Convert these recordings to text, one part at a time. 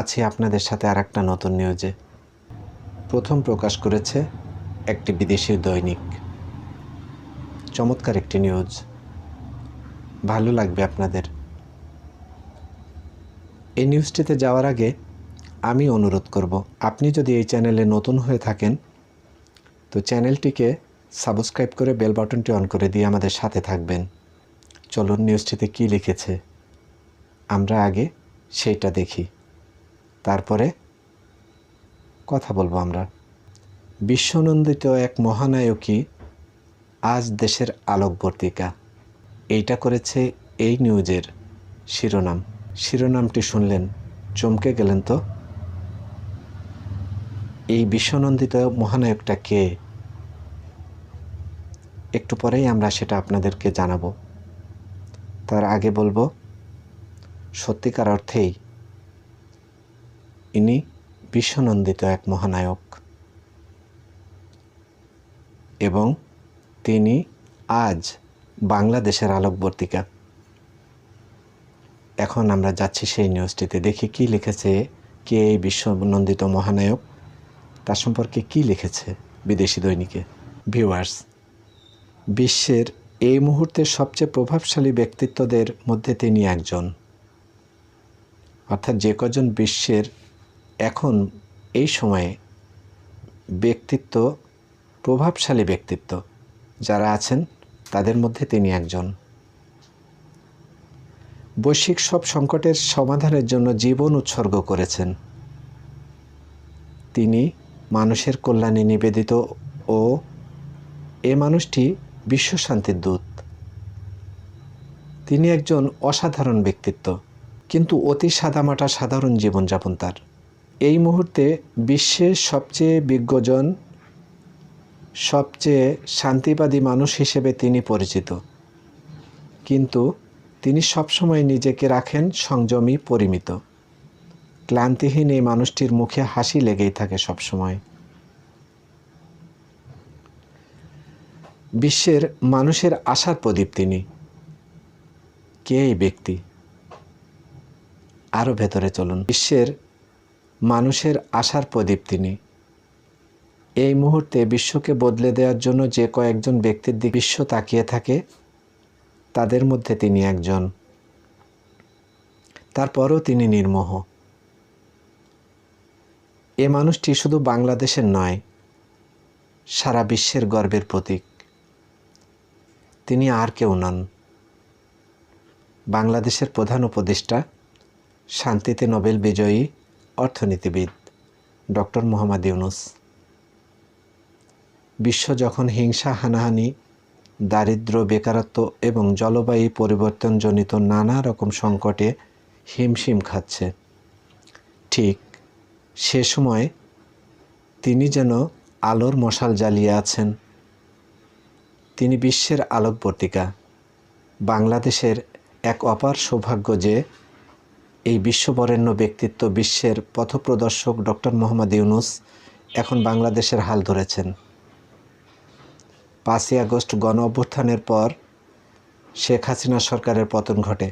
আছি আপনাদের সাথে আর একটা নতুন নিউজে প্রথম প্রকাশ করেছে একটি বিদেশি দৈনিক। চমৎকার একটি নিউজ ভালো লাগবে আপনাদের। এই নিউজটিতে যাওয়ার আগে আমি অনুরোধ করব, আপনি যদি এই চ্যানেলে নতুন হয়ে থাকেন, তো চ্যানেলটিকে সাবস্ক্রাইব করে বেল বাটনটি অন করে দিয়ে আমাদের সাথে থাকবেন। চলুন নিউজটিতে কী লিখেছে, আমরা আগে সেইটা দেখি। তারপরে কথা বলব আমরা। বিশ্বনন্দিত এক মহানায়কই আজ দেশের আলোকবর্তিকা। এইটা করেছে এই নিউজের শিরোনাম। শিরোনামটি শুনলেন, চমকে গেলেন তো? এই বিশ্বনন্দিত মহানায়কটা কে? একটু পরেই আমরা সেটা আপনাদেরকে জানাব। তার আগে বলব, সত্যিকার অর্থেই ইনি বিশ্বনন্দিত এক মহানায়ক। এবং তিনি আজ বাংলাদেশের আলোকবর্তিকা। এখন আমরা যাচ্ছি সেই নিউজটিতে, দেখি কি লিখেছে কে এই বিশ্বনন্দিত মহানায়ক, তার সম্পর্কে কি লিখেছে বিদেশি দৈনিকে। ভিউয়ার্স, বিশ্বের এই মুহূর্তে সবচেয়ে প্রভাবশালী ব্যক্তিত্বদের মধ্যে তিনি একজন। অর্থাৎ যে কজন বিশ্বের এখন এই সময়ে ব্যক্তিত্ব, প্রভাবশালী ব্যক্তিত্ব যারা আছেন, তাদের মধ্যে তিনি একজন। বৈশ্বিক সব সংকটের সমাধানের জন্য জীবন উৎসর্গ করেছেন। তিনি মানুষের কল্যাণে নিবেদিত ও এ মানুষটি বিশ্বশান্তির দূত। তিনি একজন অসাধারণ ব্যক্তিত্ব, কিন্তু অতি সাদামাটা সাধারণ জীবনযাপন তার। এই মুহূর্তে বিশ্বের সবচেয়ে বিজ্ঞজন, সবচেয়ে শান্তিবাদী মানুষ হিসেবে তিনি পরিচিত। কিন্তু তিনি সবসময় নিজেকে রাখেন সংযমী, পরিমিত। ক্লান্তিহীন এই মানুষটির মুখে হাসি লেগেই থাকে সবসময়। বিশ্বের মানুষের আশার প্রদীপ তিনি। কে এই ব্যক্তি? আরও ভেতরে চলুন। বিশ্বের মানুষের আশার প্রদীপ তিনি। এই মুহূর্তে বিশ্বকে বদলে দেওয়ার জন্য যে কয়েকজন ব্যক্তির দিকে বিশ্ব তাকিয়ে থাকে, তাদের মধ্যে তিনি একজন। তারপরও তিনি নির্মোহ। এ মানুষটি শুধু বাংলাদেশের নয়, সারা বিশ্বের গর্বের প্রতীক। তিনি আর কেউ নন। বাংলাদেশের প্রধান উপদেষ্টা, শান্তিতে নোবেল বিজয়ী অর্থনীতিবিদ ডক্টর মোহাম্মদ ইউনুস। বিশ্ব যখন হিংসা, হানাহানি, দারিদ্র, বেকারত্ব এবং জলবায়ু পরিবর্তনজনিত নানা রকম সংকটে হিমশিম খাচ্ছে। ঠিক সে সময় তিনি যেন আলোর মশাল জ্বালিয়ে আছেন। তিনি বিশ্বের আলোকবর্তিকা। বাংলাদেশের এক অপার সৌভাগ্য যে এই বিশ্ববরেণ্য ব্যক্তিত্ব বিশ্বের পথপ্রদর্শক ডক্টর মোহাম্মদ ইউনুস এখন বাংলাদেশের হাল ধরেছেন। পাঁচই আগস্ট গণ অভ্যুত্থানের পর শেখ হাসিনা সরকারের পতন ঘটে।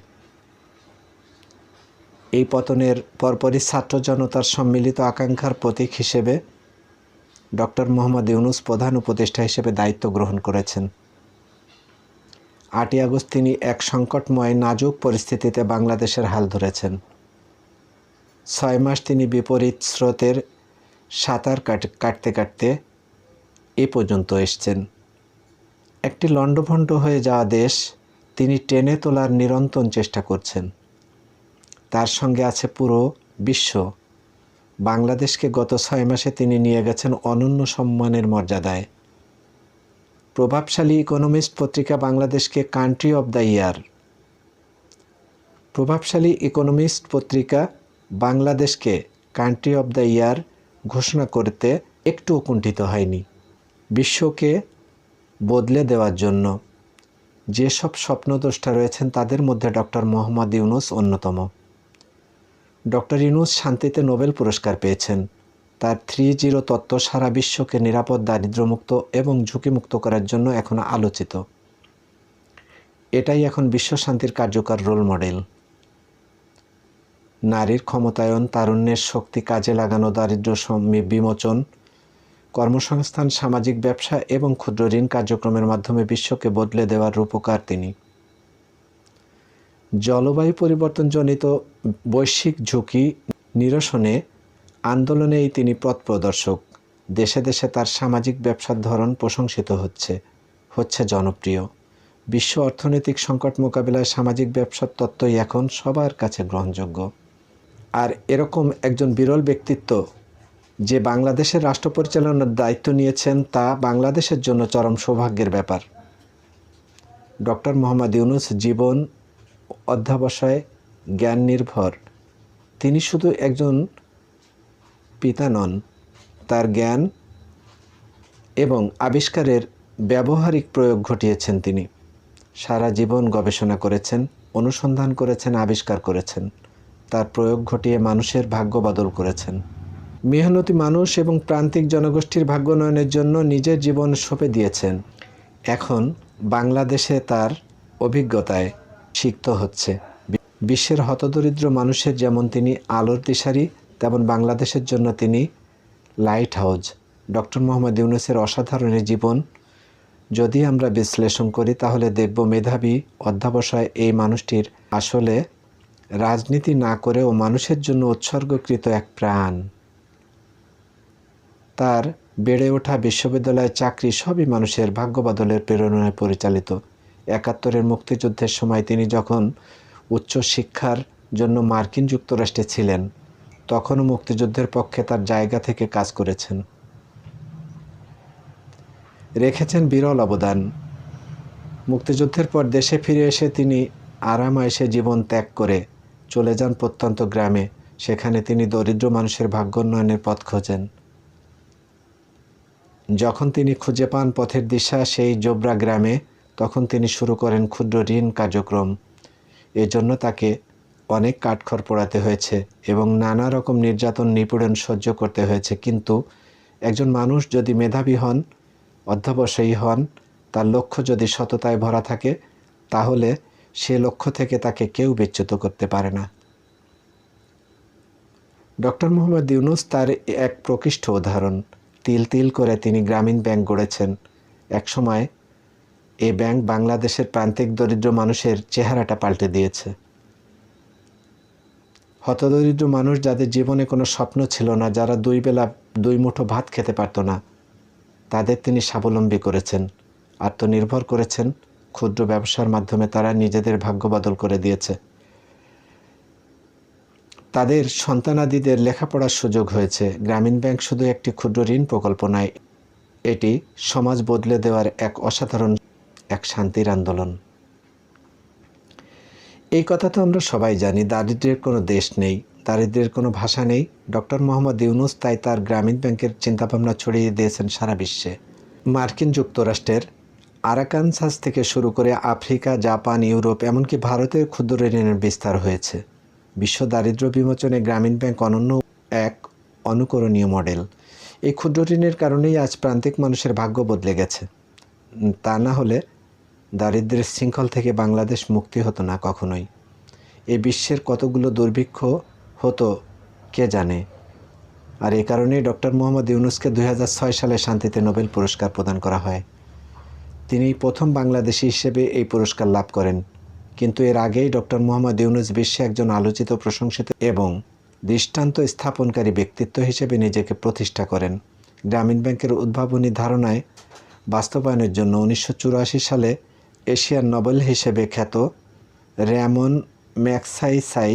এই পতনের পরপরই ছাত্র জনতার সম্মিলিত আকাঙ্ক্ষার প্রতীক হিসেবে ডক্টর মোহাম্মদ ইউনুস প্রধান উপদেষ্টা হিসেবে দায়িত্ব গ্রহণ করেছেন। আটই আগস্ট তিনি এক সংকটময় নাজুক পরিস্থিতিতে বাংলাদেশের হাল ধরেছেন। ছয় মাস তিনি বিপরীত স্রোতের সাঁতার কাটতে কাটতে এ পর্যন্ত এসছেন। একটি লণ্ডভণ্ড হয়ে যাওয়া দেশ তিনি টেনে তোলার নিরন্তর চেষ্টা করছেন। তার সঙ্গে আছে পুরো বিশ্ব। বাংলাদেশকে গত ছয় মাসে তিনি নিয়ে গেছেন অনন্য সম্মানের মর্যাদায়। প্রভাবশালী ইকোনমিস্ট পত্রিকা বাংলাদেশকে কান্ট্রি অব দ্য ইয়ার প্রভাবশালী ইকোনমিস্ট পত্রিকা বাংলাদেশকে কান্ট্রি অব দ্য ইয়ার ঘোষণা করতে একটুও কুণ্ঠিত হয়নি। বিশ্বকে বদলে দেওয়ার জন্য। যেসব স্বপ্নদ্রষ্টা রয়েছেন তাদের মধ্যে ডক্টর মোহাম্মদ ইউনুস অন্যতম। ডক্টর ইউনুস শান্তিতে নোবেল পুরস্কার পেয়েছেন। তার থ্রি জিরো তত্ত্ব সারা বিশ্বকে নিরাপদ দারিদ্রমুক্ত এবং ঝুঁকিমুক্ত করার জন্য এখন আলোচিত। এটাই এখন বিশ্ব শান্তির কার্যকর রোল মডেল নারীর ক্ষমতায়ন, তারুণ্যের শক্তি কাজে লাগানো, দারিদ্র্য সম- বিমোচন, কর্মসংস্থান, সামাজিক ব্যবসা এবং ক্ষুদ্র ঋণ কার্যক্রমের মাধ্যমে বিশ্বকে বদলে দেওয়ার রূপকার তিনি। জলবায়ু পরিবর্তনজনিত বৈশ্বিক ঝুঁকি নিরসনে আন্দোলনেই তিনি পথ প্রদর্শক। দেশে দেশে তার সামাজিক ব্যবসার ধরন প্রশংসিত হচ্ছে হচ্ছে জনপ্রিয়। বিশ্ব অর্থনৈতিক সংকট মোকাবিলায় সামাজিক ব্যবসার তত্ত্বই এখন সবার কাছে গ্রহণযোগ্য। আর এরকম একজন বিরল ব্যক্তিত্ব যে বাংলাদেশের রাষ্ট্র পরিচালনার দায়িত্ব নিয়েছেন, তা বাংলাদেশের জন্য চরম সৌভাগ্যের ব্যাপার। ডক্টর মোহাম্মদ ইউনুস জীবন অধ্যাবসায়, জ্ঞান নির্ভর। তিনি শুধু একজন পিতা নন, তার জ্ঞান এবং আবিষ্কারের ব্যবহারিক প্রয়োগ ঘটিয়েছেন তিনি। সারা জীবন গবেষণা করেছেন, অনুসন্ধান করেছেন, আবিষ্কার করেছেন। তার প্রয়োগ ঘটিয়ে মানুষের ভাগ্য বদল করেছেন। মেহনতি মানুষ এবং প্রান্তিক জনগোষ্ঠীর ভাগ্যোন্নয়নের জন্য নিজের জীবন সঁপে দিয়েছেন। এখন বাংলাদেশে তার অভিজ্ঞতায় সিক্ত হচ্ছে। বিশ্বের হতদরিদ্র মানুষের যেমন তিনি আলোর দিশারি তেমন বাংলাদেশের জন্য তিনি লাইট হাউজ। ডক্টর মোহাম্মদ ইউনুসের অসাধারণ জীবন। যদি আমরা বিশ্লেষণ করি, তাহলে দেখব মেধাবী অধ্যাবসায় এই মানুষটির আসলে রাজনীতি না করেও মানুষের জন্য উৎসর্গকৃত এক প্রাণ। তার বেড়ে ওঠা বিশ্ববিদ্যালয়ের চাকরি সবই মানুষের ভাগ্য বদলের প্রেরণায় পরিচালিত। একাত্তরের মুক্তিযুদ্ধের সময় তিনি যখন উচ্চ শিক্ষার জন্য মার্কিন যুক্তরাষ্ট্রে ছিলেন তখনও মুক্তিযুদ্ধের পক্ষে তার জায়গা থেকে কাজ করেছেন। রেখেছেন বিরল অবদান। মুক্তিযুদ্ধের পর দেশে ফিরে এসে তিনি আরামায়েশে জীবন ত্যাগ করে চলে যান প্রত্যন্ত গ্রামে। সেখানে তিনি দরিদ্র মানুষের ভাগ্যোন্নয়নের পথ খোঁজেন। যখন তিনি খুঁজে পান পথের দিশা সেই জোবরা গ্রামে, তখন তিনি শুরু করেন ক্ষুদ্র ঋণ কার্যক্রম। এজন্য তাকে অনেক কাঠখড় পোড়াতে হয়েছে এবং নানা রকম নির্যাতন নিপীড়ন সহ্য করতে হয়েছে। কিন্তু একজন মানুষ যদি মেধাবী হন, অধ্যবসায়ী হন, তার লক্ষ্য যদি সততায় ভরা থাকে, তাহলে সে লক্ষ্য থেকে তাকে কেউ বিচ্যুত করতে পারে না। ডক্টর মোহাম্মদ ইউনুস তার এক প্রকৃষ্ট উদাহরণ। তিল তিল করে তিনি গ্রামীণ ব্যাংক গড়েছেন। একসময় এ ব্যাংক বাংলাদেশের প্রান্তিক দরিদ্র মানুষের চেহারাটা পাল্টে দিয়েছে। হতদরিদ্র মানুষ যাদের জীবনে কোনো স্বপ্ন ছিল না, যারা দুই বেলা দুই মুঠো ভাত খেতে পারতো না, তাদের তিনি স্বাবলম্বী করেছেন, আত্মনির্ভর করেছেন, ক্ষুদ্র ব্যবসার মাধ্যমে তারা নিজেদের ভাগ্য বদল করে দিয়েছে। তাদের সন্তানাদিদের লেখাপড়ার সুযোগ হয়েছে। গ্রামীণ ব্যাংক শুধু একটি ক্ষুদ্র ঋণ প্রকল্প নয়, এটি সমাজ বদলে দেওয়ার এক অসাধারণ, এক শান্তির আন্দোলন। এই কথা তো আমরা সবাই জানি দারিদ্র্যের কোনো দেশ নেই দারিদ্র্যের কোনো ভাষা নেই। ডক্টর মোহাম্মদ ইউনুস তাই তার গ্রামীণ ব্যাংকের চিন্তাভাবনা ছড়িয়ে দিয়েছেন সারা বিশ্বে। মার্কিন যুক্তরাষ্ট্রের আরাকানসাস থেকে শুরু করে আফ্রিকা, জাপান, ইউরোপ, এমনকি ভারতের ক্ষুদ্র ঋণের বিস্তার হয়েছে। বিশ্ব দারিদ্র্য বিমোচনে গ্রামীণ ব্যাংক অনন্য এক অনুকরণীয় মডেল। এই ক্ষুদ্র ঋণের কারণেই আজ প্রান্তিক মানুষের ভাগ্য বদলে গেছে। তা না হলে দারিদ্র্যের শৃঙ্খল থেকে বাংলাদেশ মুক্তি হতো না কখনোই। এই বিশ্বের কতগুলো দুর্ভিক্ষ হতো কে জানে? আর এই কারণেই ডক্টর মোহাম্মদ ইউনুসকে দুই হাজার ছয় সালে শান্তিতে নোবেল পুরস্কার প্রদান করা হয়। তিনি প্রথম বাংলাদেশি হিসেবে এই পুরস্কার লাভ করেন। কিন্তু এর আগেই ডক্টর মোহাম্মদ ইউনুস বিশ্বে একজন আলোচিত, প্রশংসিত এবং দৃষ্টান্ত স্থাপনকারী ব্যক্তিত্ব হিসেবে নিজেকে প্রতিষ্ঠা করেন। গ্রামীণ ব্যাংকের উদ্ভাবনী ধারণায় বাস্তবায়নের জন্য উনিশশো চুরাশি সালে এশিয়ার নোবেল হিসেবে খ্যাত র্যামন ম্যাকসাইসাই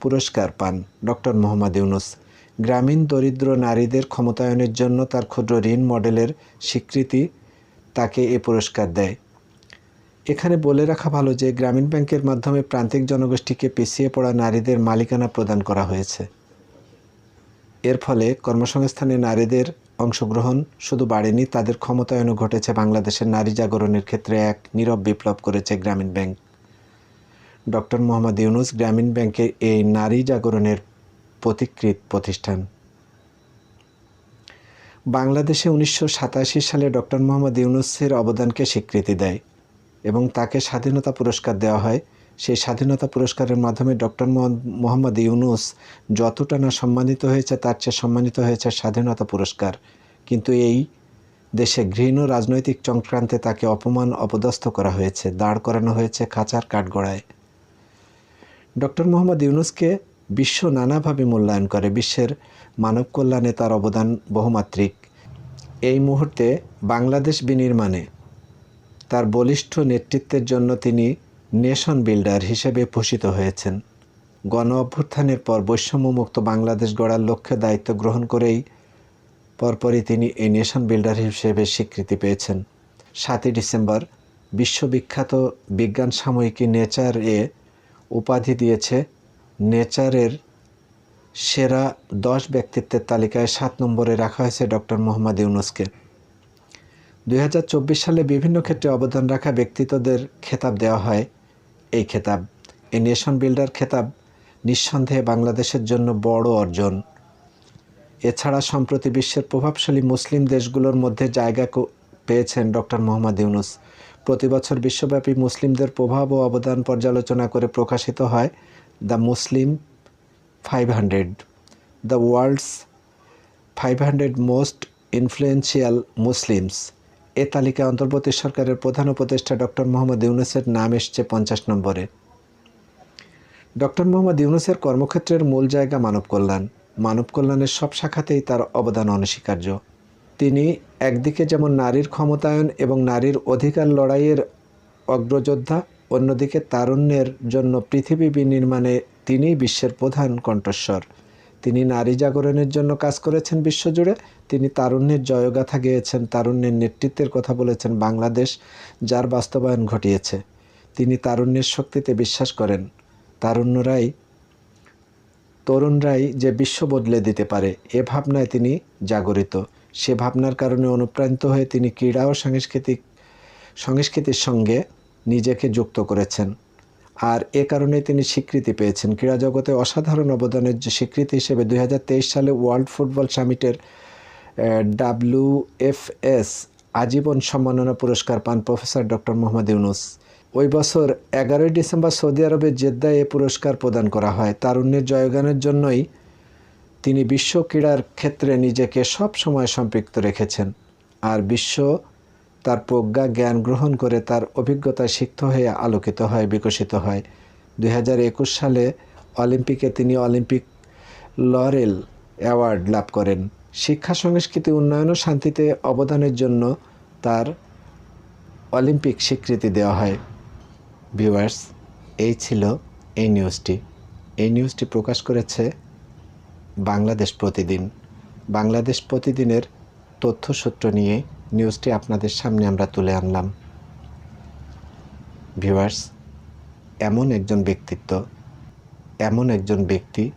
পুরস্কার পান ডক্টর মোহাম্মদ ইউনুস। গ্রামীণ দরিদ্র নারীদের ক্ষমতায়নের জন্য তার ক্ষুদ্র ঋণ মডেলের স্বীকৃতি তাকে এ পুরস্কার দেয়। এখানে বলে রাখা ভালো যে, গ্রামীণ ব্যাংকের মাধ্যমে প্রান্তিক জনগোষ্ঠীকে পিছিয়ে পড়া নারীদের মালিকানা প্রদান করা হয়েছে। এর ফলে কর্মসংস্থানে নারীদের অংশগ্রহণ শুধু বাড়েনি, তাদের ক্ষমতায়নও ঘটেছে। বাংলাদেশের নারী জাগরণের ক্ষেত্রে এক নীরব বিপ্লব করেছে গ্রামীণ ব্যাংক। ডক্টর মোহাম্মদ ইউনুস গ্রামীণ ব্যাংকের এই নারী জাগরণের প্রতিকৃত প্রতিষ্ঠান। বাংলাদেশে উনিশশো সাতাশি সালে ডক্টর মোহাম্মদ ইউনুসের অবদানকে স্বীকৃতি দেয় এবং তাকে স্বাধীনতা পুরস্কার দেওয়া হয়। সেই স্বাধীনতা পুরস্কারের মাধ্যমে ডক্টর মোহাম্মদ ইউনুস যতটা না সম্মানিত হয়েছে, তার চেয়ে সম্মানিত হয়েছে স্বাধীনতা পুরস্কার। কিন্তু এই দেশে ঘৃণ রাজনৈতিক চক্রান্তে তাকে অপমান অপদস্থ করা হয়েছে, দাঁড় করানো হয়েছে খাঁচার কাঠগড়ায়। ডক্টর মোহাম্মদ ইউনুসকে বিশ্ব নানাভাবে মূল্যায়ন করে, বিশ্বের মানব কল্যাণে তার অবদান বহুমাত্রিক। এই মুহূর্তে বাংলাদেশ বিনির্মাণে তার বলিষ্ঠ নেতৃত্বের জন্য তিনি নেশন বিল্ডার হিসেবে ভূষিত হয়েছেন। গণ অভ্যুত্থানের পর বৈষম্যমুক্ত বাংলাদেশ গড়ার লক্ষ্যে দায়িত্ব গ্রহণ করেই পরপরই তিনি এই নেশন বিল্ডার হিসেবে স্বীকৃতি পেয়েছেন। সাতই ডিসেম্বর বিশ্ববিখ্যাত বিজ্ঞান সাময়িকী নেচার এ উপাধি দিয়েছে। নেচারের সেরা দশ ব্যক্তিত্বের তালিকায় সাত নম্বরে রাখা হয়েছে ডক্টর মোহাম্মদ ইউনুসকে। দুই হাজার চব্বিশ সালে বিভিন্ন ক্ষেত্রে অবদান রাখা ব্যক্তিত্বদের খেতাব দেওয়া হয়। এই খেতাব। এই নেশন বিল্ডার খেতাব নিঃসন্দেহে বাংলাদেশের জন্য বড় অর্জন। এছাড়া সম্প্রতি বিশ্বের প্রভাবশালী মুসলিম দেশগুলোর মধ্যে জায়গা পেয়েছেন ডক্টর মোহাম্মদ ইউনুস। প্রতি বছর বিশ্বব্যাপী মুসলিমদের প্রভাব ও অবদান পর্যালোচনা করে প্রকাশিত হয় the Muslim five hundred. The world's five hundred most influential Muslims. এ তালিকায় অন্তর্বর্তী সরকারের প্রধান উপদেষ্টা ডক্টর মোহাম্মদ ইউনুসের নাম এসছে পঞ্চাশ নম্বরে। ডক্টর মোহাম্মদ ইউনুসের কর্মক্ষেত্রের মূল জায়গা মানব কল্যাণ। মানব কল্যাণের সব শাখাতেই তার অবদান অনস্বীকার্য। তিনি একদিকে যেমন নারীর ক্ষমতায়ন এবং নারীর অধিকার লড়াইয়ের অগ্রযোদ্ধা, অন্যদিকে তারুণ্যের জন্য পৃথিবী বিনির্মাণে তিনিই বিশ্বের প্রধান কণ্ঠস্বর। তিনি নারী জাগরণের জন্য কাজ করেছেন বিশ্বজুড়ে। তিনি তারুণ্যের জয়গাথা গেয়েছেন, তারুণ্যের নেতৃত্বের কথা বলেছেন বাংলাদেশ, যার বাস্তবায়ন ঘটিয়েছে। তিনি তারুণ্যের শক্তিতে বিশ্বাস করেন। তারুণ্যরাই, তরুণরাই যে বিশ্ব বদলে দিতে পারে, এ ভাবনায় তিনি জাগরিত। সে ভাবনার কারণে অনুপ্রাণিত হয়ে তিনি ক্রীড়া ও সাংস্কৃতিক সংস্কৃতির সঙ্গে নিজেকে যুক্ত করেছেন। আর এ কারণে তিনি স্বীকৃতি পেয়েছেন। ক্রীড়া জগতে অসাধারণ অবদানের যে স্বীকৃতি হিসেবে দুই হাজার তেইশ সালে ওয়ার্ল্ড ফুটবল সামিটের ডাব্লিউএফএস আজীবন সম্মাননা পুরস্কার পান প্রফেসর ডক্টর মোহাম্মদ ইউনুস। ওই বছর এগারোই ডিসেম্বর সৌদি আরবের জেদ্দায় এ পুরস্কার প্রদান করা হয়। তার তারুণ্যের জয়গানের জন্যই তিনি বিশ্ব ক্রীড়ার ক্ষেত্রে নিজেকে সব সময় সম্পৃক্ত রেখেছেন। আর বিশ্ব তার প্রজ্ঞা জ্ঞান গ্রহণ করে তার অভিজ্ঞতা সিক্ত হয়ে আলোকিত হয়, বিকশিত হয়। দু হাজার একুশ সালে অলিম্পিকে তিনি অলিম্পিক লরেল অ্যাওয়ার্ড লাভ করেন। শিক্ষা, সংস্কৃতি, উন্নয়ন ও শান্তিতে অবদানের জন্য তার অলিম্পিক স্বীকৃতি দেওয়া হয়। ভিউয়ার্স, এই ছিল এই নিউজটি। এই নিউজটি প্রকাশ করেছে বাংলাদেশ প্রতিদিন। বাংলাদেশ প্রতিদিনের তথ্যসূত্র নিয়ে নিউজটি আপনাদের সামনে আমরা তুলে আনলাম। ভিউয়ার্স এমন একজন ব্যক্তিত্ব, এমন একজন ব্যক্তি,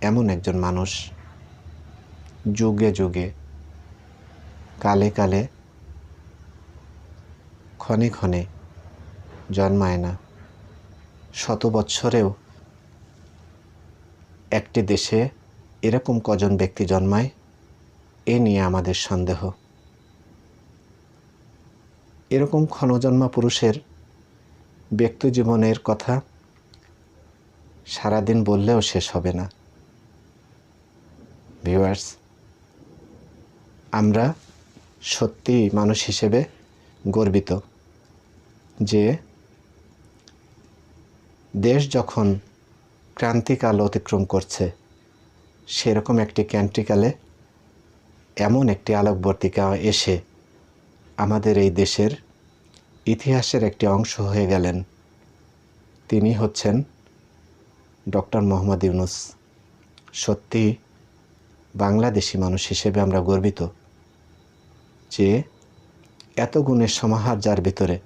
এমন একজন মানুষ, যুগে যুগে, কালে কালে, ক্ষণে ক্ষণে জন্মায় না। শত বৎসরেও একটি দেশে এরকম কজন ব্যক্তি জন্মায়? এ নিয়ে আমাদের সন্দেহ। এরকম ক্ষণজন্মা পুরুষের ব্যক্তি জীবনের কথা সারাদিন বললেও শেষ হবে না। ভিউয়ার্স, আমরা সত্যি মানুষ হিসেবে গর্বিত যে দেশ যখন ক্রান্তিকাল অতিক্রম করছে, সেরকম একটি ক্যান্ট্রিকালে এমন একটি আলোকবর্তিকা এসে আমাদের এই দেশের ইতিহাসের একটি অংশ হয়ে গেলেন। তিনি হচ্ছেন ডক্টর মোহাম্মদ ইউনুস। সত্যি বাংলাদেশি মানুষ হিসেবে আমরা গর্বিত যে এত গুণের সমাহার যার ভিতরে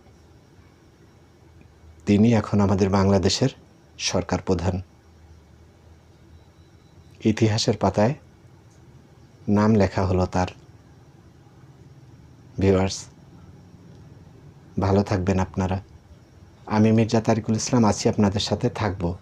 তিনি এখন আমাদের বাংলাদেশের সরকার প্রধান। ইতিহাসের পাতায় নাম লেখা হলো তার। ভিউয়ার্স ভালো থাকবেন আপনারা। আমি মির্জা তারিকুল ইসলাম, আছি আপনাদের সাথে, থাকব।